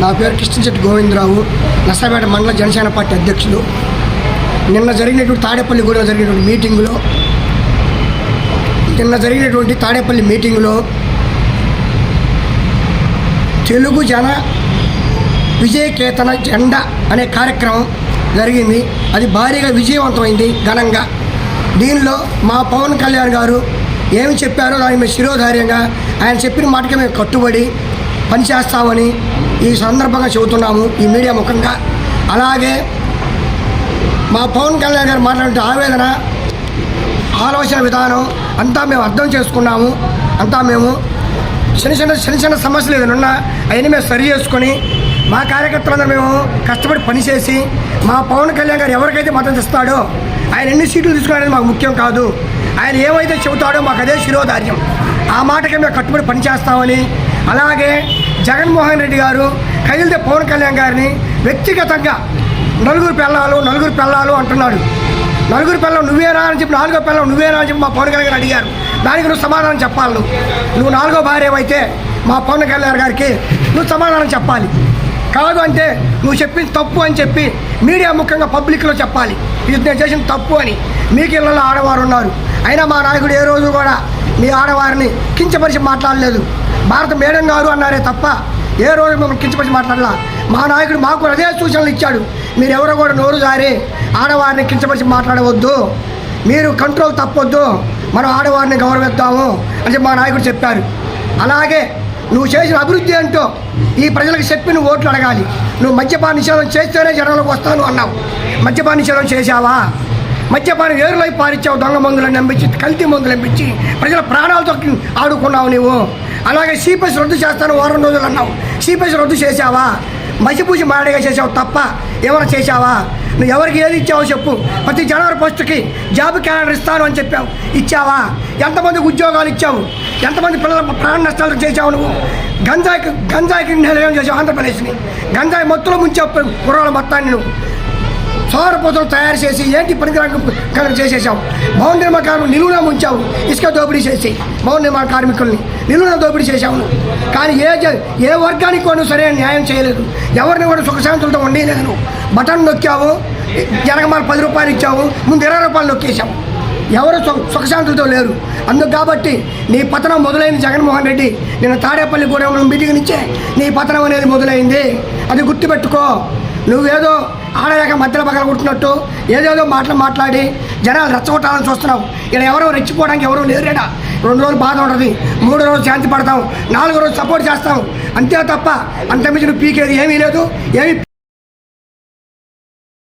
నా పేరు కృష్ణశెట్టి గోవిందరావు నర్సాపేట మండల జనసేన పార్టీ అధ్యక్షులు. నిన్న జరిగినటువంటి తాడేపల్లిగూడలో జరిగినటువంటి మీటింగులో నిన్న జరిగినటువంటి తాడేపల్లి మీటింగులో తెలుగు జన విజయకేతన జెండా అనే కార్యక్రమం జరిగింది. అది భారీగా విజయవంతమైంది ఘనంగా. దీనిలో మా పవన్ కళ్యాణ్ గారు ఏమి చెప్పారో దాని మేము శిరోధార్యంగా ఆయన చెప్పిన మాటకి మేము కట్టుబడి పనిచేస్తామని ఈ సందర్భంగా చెబుతున్నాము ఈ మీడియా ముఖంగా. అలాగే మా పవన్ కళ్యాణ్ గారు మాట్లాడే ఆవేదన ఆలోచన విధానం అంతా మేము అర్థం చేసుకున్నాము. అంతా మేము చిన్న చిన్న చిన్న చిన్న సమస్యలు ఏదైనా ఉన్నా అవన్నీ మేము సరి చేసుకొని మా కార్యకర్తలందరూ మేము కష్టపడి పనిచేసి మా పవన్ కళ్యాణ్ గారు ఎవరికైతే మద్దతు ఇస్తాడో ఆయన ఎన్ని సీట్లు తీసుకునేది మాకు ముఖ్యం కాదు. ఆయన ఏమైతే చెబుతాడో మాకు అదే శిరోధార్యం. ఆ మాటకి మేము కట్టుబడి పనిచేస్తామని అలాగే జగన్మోహన్ రెడ్డి గారు కదిలితే పవన్ కళ్యాణ్ గారిని వ్యక్తిగతంగా నలుగురు పిల్లలు నలుగురు పిల్లలు అంటున్నాడు. నలుగురు పిల్లలు నువ్వేనా అని చెప్పి నాలుగో పిల్లలు నువ్వేనా అని చెప్పి మా పవన్ కళ్యాణ్ గారు అడిగారు. దానికి నువ్వు సమాధానం చెప్పాలి. నువ్వు నువ్వు నాలుగో భార్య అయితే మా పవన్ కళ్యాణ్ గారికి నువ్వు సమాధానం చెప్పాలి. కాదు అంటే నువ్వు చెప్పింది తప్పు అని చెప్పి మీడియా ముఖ్యంగా పబ్లిక్లో చెప్పాలి. ఇది నేను చేసిన తప్పు అని. మీకు ఇళ్ళలో ఆడవారు ఉన్నారు. అయినా మా నాయకుడు ఏ రోజు కూడా మీ ఆడవారిని కించపరిచి మాట్లాడలేదు. భారత మేడం గారు అన్నారే తప్ప ఏ రోజు మిమ్మల్ని కించపరిచి మాట్లాడలా? మా నాయకుడు మాకు అదే సూచనలు ఇచ్చాడు. మీరు ఎవరు కూడా నోరు జారి ఆడవారిని కించపరిచి మాట్లాడవద్దు. మీరు కంట్రోల్ తప్పొద్దు. మనం ఆడవారిని గౌరవిద్దాము అని మా నాయకుడు చెప్పారు. అలాగే నువ్వు చేసిన అభివృద్ధి ఏంటో ఈ ప్రజలకు చెప్పి నువ్వు ఓట్లు అడగాలి. నువ్వు మద్యపాన నిషేధం చేస్తేనే జనంలోకి వస్తాను అన్నావు. మద్యపాన నిషేధం చేశావా? మద్యపానం ఏరులై పారిచ్చావు దొంగ మందులను నమ్మించి కల్తీ మందులు నమ్మించి ప్రజల ప్రాణాలతో ఆడుకున్నావు నువ్వు అలాగే సిపిఎస్ రద్దు చేస్తాను వారం రోజులు అన్నావు. సిపిఎస్ రద్దు చేశావా? మసిపూసి మాడిగా చేసావు తప్ప ఏమైనా చేశావా? నువ్వు ఎవరికి ఏది ఇచ్చావో చెప్పు. ప్రతి జనవరి ఫస్ట్కి జాబ్ క్యాలెండర్ ఇస్తాను అని చెప్పావు. ఇచ్చావా? ఎంతమందికి ఉద్యోగాలు ఇచ్చావు? ఎంతమంది పిల్లల ప్రాణ నష్టాలు చేశావు నువ్వు? గంజాయికి గంజాయికి నిలయం చేసావు ఆంధ్రప్రదేశ్ని. గంజాయి మొత్తంలో ముంచావు కుర్రాల మొత్తాన్ని నువ్వు. సౌరపోతలు తయారు చేసి ఏంటి పనికిరాక చేసేసావు భవన నిర్మాణ కార్మికులు నిలువున ఉంచావు ఇసుక దోపిడీ చేసి. భవన నిర్మాణ కార్మికుల్ని నిలువున దోపిడీ చేశావు కానీ ఏ జ- ఏ వర్గానికి కూడా నువ్వు సరైన న్యాయం చేయలేదు. ఎవరిని కూడా సుఖశాంతులతో ఉండేలేదు నువ్వు బటన్ నొక్కావు. జనగమాల పది రూపాయలు ఇచ్చావు. ముందు ఇరవై రూపాయలు నొక్కేశావు. ఎవరు సుఖ సుఖశాంతులతో లేరు. అందుకు కాబట్టి నీ పతనం మొదలైంది జగన్మోహన్ రెడ్డి. నేను తాడేపల్లి గూడెంలో మీటింగ్ నుంచే నీ పతనం అనేది మొదలైంది. అది గుర్తుపెట్టుకో. నువ్వేదో ఆడలేక మధ్యలో పగల కొట్టినట్టు ఏదేదో మాటలు మాట్లాడి జనాలు రెచ్చగొట్టాలని చూస్తున్నావు. ఇక్కడ ఎవరో రెచ్చిపోవడానికి ఎవరో లేరేడా రెండు రోజులు బాధ ఉంటుంది మూడు రోజులు శాంతి పడతాం నాలుగు రోజులు సపోర్ట్ చేస్తాం అంతే తప్ప అంతమించి నువ్వు పీకేది ఏమీ లేదు ఏమీ